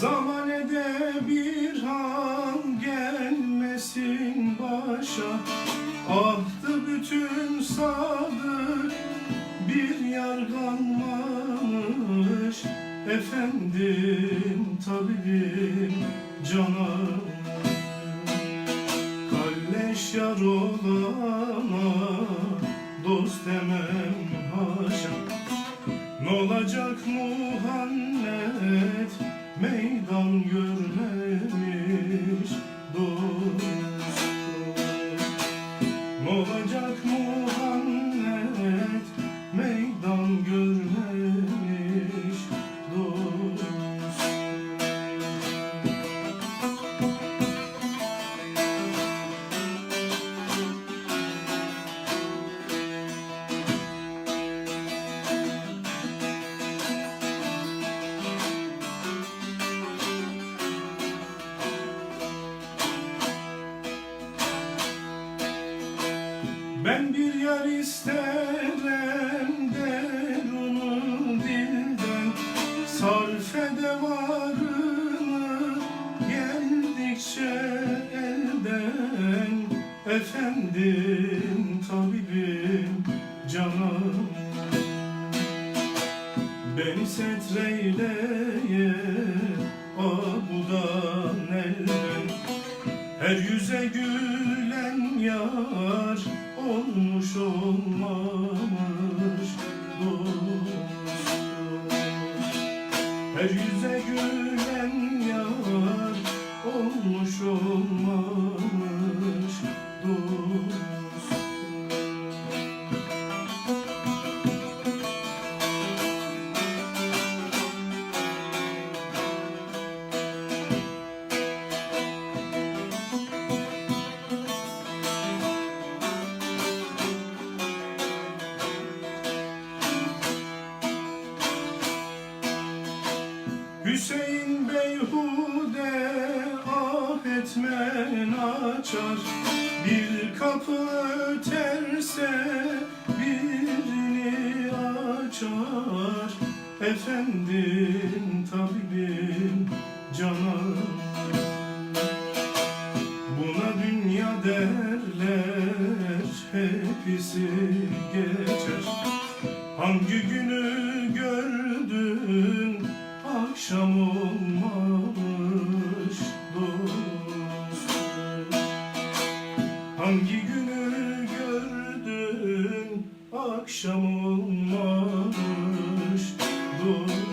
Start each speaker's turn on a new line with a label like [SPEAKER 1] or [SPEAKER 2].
[SPEAKER 1] Zamanede bir han gelmesin başa. Ahtı bütün sadık bir yarganmamış Efendim tabibim canım Kalleş yar olana dost demem haşa. Ne olacak Muhammed olacak Muhammed Ben bir yar isterim derunu dilden. Sarf ede varını geldikçe elden. Efendim tabibim canım. Beni setreyleye abudan elden. Her yüze gülen yar olmuş olmamış dost. Her yüze gülen yar olmuş olmamış beyhude ah etmen açar Bir kapı öterse birini açar. Efendim tabibim canım. Buna dünya derler hepsi geçer. Hangi günü gördün akşam olmamış Hangi günü gördün? Akşam olmamış. Dur.